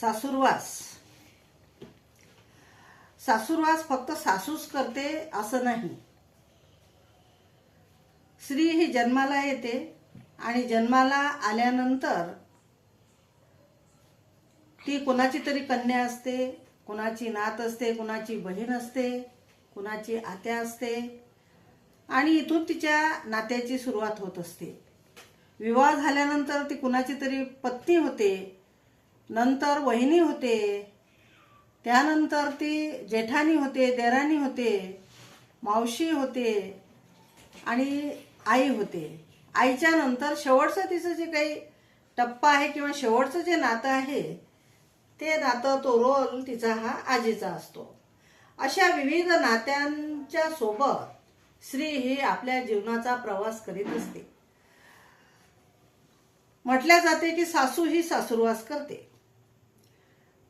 सासूरवास. सासूरवास फक्त सासूच करते असं नाही. स्त्री ही जन्माला येते आणि जन्माला आल्यानंतर ती कोणाची तरी कन्या असते कुणाची नात असते कुणाची बहीण असते कुणाची आत्या असते आणि इथून तिच्या नात्याची सुरुवात होत असते. विवाह झाल्यानंतर ती कुणाची तरी पत्नी होते नंतर वहिनी होते. त्यानंतर ती जेठानी होते देराणी होते मावशी होते आणि आई होते. आईच्या नंतर शेवटचं तिचं जे काही टप्पा आहे किंवा शेवटचं जे नातं आहे ते नातं तो रोल तिचा हा आजीचा असतो. अशा विविध नात्यांच्या सोबत स्त्री ही आपल्या जीवनाचा प्रवास करीत असते. म्हटल्या जाते की सासू ही सासूरवास करते.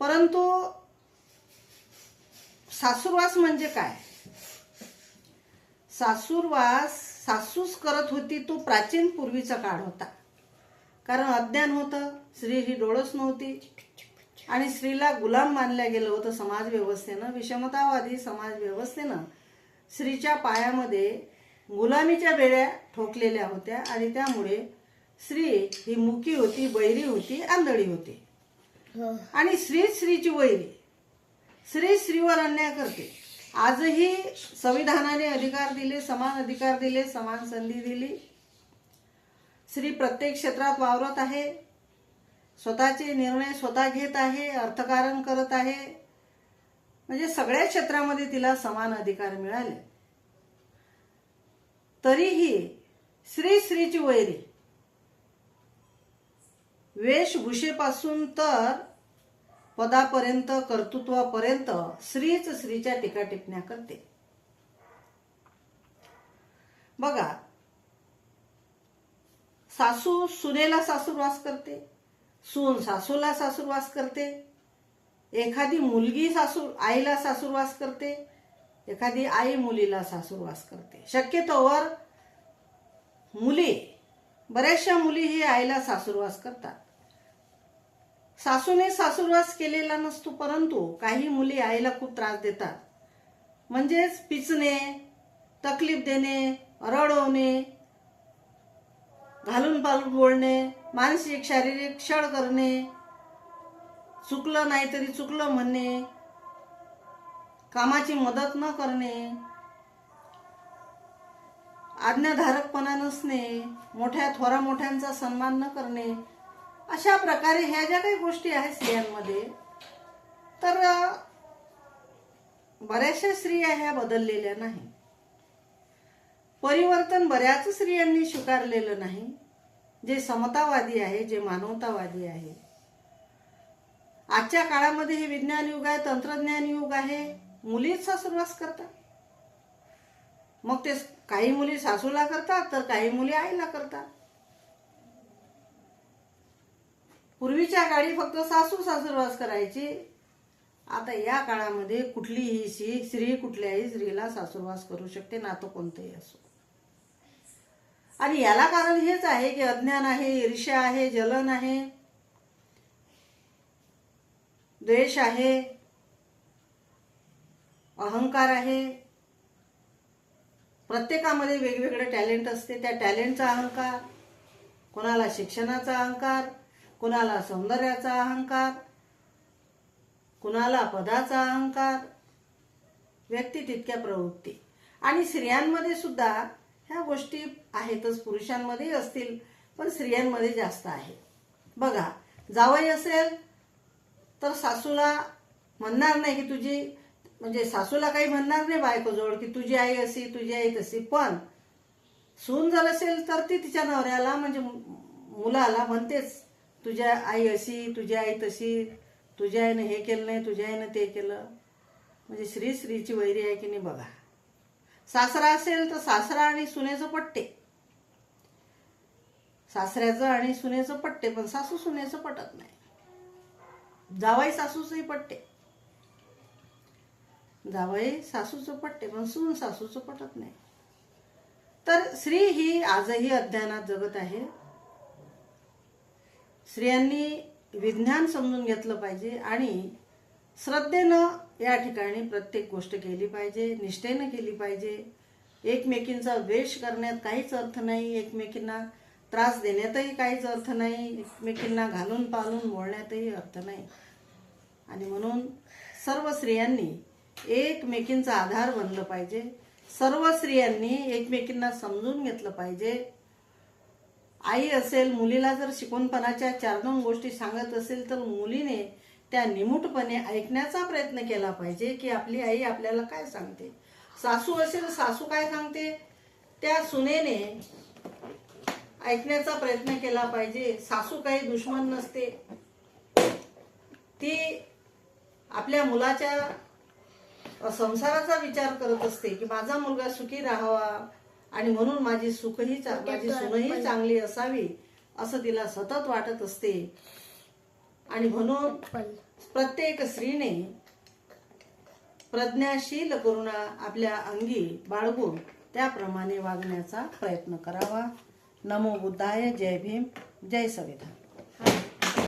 परंतु सासूरवास म्हणजे काय? सासूरवास सासूस करत होती तो प्राचीन पूर्वीचा काळ होता. कारण अज्ञान होतं स्त्री ही डोळस नव्हती. आणि स्त्रीला गुलाम मानल्या गेलं होतं समाज व्यवस्थेनं विषमतावादी समाज व्यवस्थेनं. स्त्रीच्या पायामध्ये गुलामीच्या बेड्या ठोकलेल्या होत्या आणि त्यामुळे स्त्री ही मुकी होती बैरी होती आंधळी होती. आणि श्री श्रीची वैरी श्री श्रीवर अन्याय करते. आजही संविधानाने अधिकार दिले समान अधिकार दिले समान संधी दिली. श्री प्रत्येक क्षेत्रात वावरत आहे. स्वतःचे निर्णय स्वतः घेत आहे अर्थकारण करत आहे. म्हणजे सगळ्या क्षेत्रामध्ये तिला समान अधिकार मिळाले. तरीही श्री श्रीची वैरी वेशभूषेपासून तर पदापर्यंत कर्तृत्वापर्यंत स्त्रीच स्त्रीच्या टीका टिपण्या करते. बघा सासू सुनेला सासूरवास करते सून सासूला सासूरवास करते एखादी मुलगी सासू आईला सासूरवास करते एखादी आई मुलीला सासूरवास करते. शक्यतोवर मुली बऱ्याचशा मुली ही आईला सासूरवास करतात. सासूने सासूरवास केलेला नसतो परंतु काही मुली आईला खूप त्रास देतात. म्हणजेच पिचणे तकलीफ देणे रडवणे घालून पालून बोलणे मानसिक शारीरिक क्षण करणे चुकलं नाही तरी चुकलं म्हणणे कामाची मदत न करणे आज्ञाधारकपणा नसणे मोठ्या थोरा मोठ्यांचा सन्मान न करणे अशा प्रकारे ह्या ज्या काही गोष्टी आहेत स्त्रियांमध्ये तर बऱ्याचशा स्त्रिया ह्या बदललेल्या नाही. परिवर्तन बऱ्याच स्त्रियांनी स्वीकारलेलं नाही. जे समतावादी आहे जे मानवतावादी आहे. आजच्या काळामध्ये हे विज्ञान युग आहे तंत्रज्ञान युग आहे मुलीच सासूरवास करतात. मग ते काही मुली सासूला करतात तर काही मुली आईला करतात. पूर्वीच्या काळी फक्त सासू सासूरवास करायची. आता या काळामध्ये कुठलीही स्त्री स्त्री कुठल्याही स्त्रीला सासूरवास करू शकते नातं कोणतंही असो. आणि याला कारण हेच आहे की अज्ञान आहे ईर्ष्या आहे जलन आहे द्वेष आहे अहंकार आहे. प्रत्येकामध्ये वेगवेगळे टॅलेंट असते. त्या टॅलेंटचा अहंकार कोणाला शिक्षणाचा अहंकार कुणाला सौंदर्याचा अहंकार कुणाला पदाचा अहंकार व्यक्ती तितक्या प्रवृत्ती. आणि स्त्रियांमध्ये सुद्धा ह्या गोष्टी आहेतच पुरुषांमध्येही असतील पण स्त्रियांमध्ये जास्त आहे. बघा जावई असेल तर सासूला म्हणणार नाही की तुझी म्हणजे सासूला काही म्हणणार नाही बायकोजवळ की तुझी आई अशी तुझी आई तशी पण सून जर असेल तर ती तिच्या नवऱ्याला म्हणजे मुलाला म्हणतेच. तुझ्या आई अशी तुझी आई तशी तुझ्या आईनं हे केलं नाही तुझ्या आईनं ते केलं. म्हणजे श्री स्त्रीची वैरी आहे की नाही बघा. सासरा असेल तर सासरा आणि सुनेचं पट्टे. सासऱ्याचं आणि सुनेचं पट्टे पण सासू सुनेचं पटत नाही. जावाई सासूचंही पट्टे. जावई सासूचं पटते पण सून सासूचं पटत नाही. तर स्त्री ही आजही अज्ञानात जगत आहे. स्त्रियांनी विज्ञान समजून घेतलं पाहिजे आणि श्रद्धेनं या ठिकाणी प्रत्येक गोष्ट केली पाहिजे निष्ठेनं केली पाहिजे. एकमेकींचा द्वेष करण्यात काहीच अर्थ नाही एकमेकींना त्रास देण्यातही काहीच अर्थ नाही एकमेकींना घालून पालून बोलण्यातही अर्थ नाही. आणि म्हणून सर्व स्त्रियांनी एकमेकींचा आधार बनलं पाहिजे. सर्व स्त्रियांनी एकमेकींना समजून घेतलं पाहिजे. आई असेल मुलीला जर शिकूनपणाच्या चार दोन गोष्टी सांगत असेल तर मुलीने त्या निमूटपणे ऐकण्याचा प्रयत्न केला पाहिजे की आपली आई आपल्याला काय सांगते. सासू असेल सासू काय सांगते? त्या सुनेने ऐकण्याचा प्रयत्न केला पाहिजे. सासू काही दुश्मन नसते. ती आपल्या मुलाच्या संसाराचा विचार करत असते की माझा मुलगा सुखी राहावा. आणि म्हणून माझी सुखही माझी सुनही चांगली असावी असं तिला सतत वाटत असते. आणि म्हणून प्रत्येक स्त्रीने प्रज्ञाशील करुणा आपल्या अंगी बाळगून त्याप्रमाणे वागण्याचा प्रयत्न करावा. नमो बुद्धाय जय भीम जय संविधान.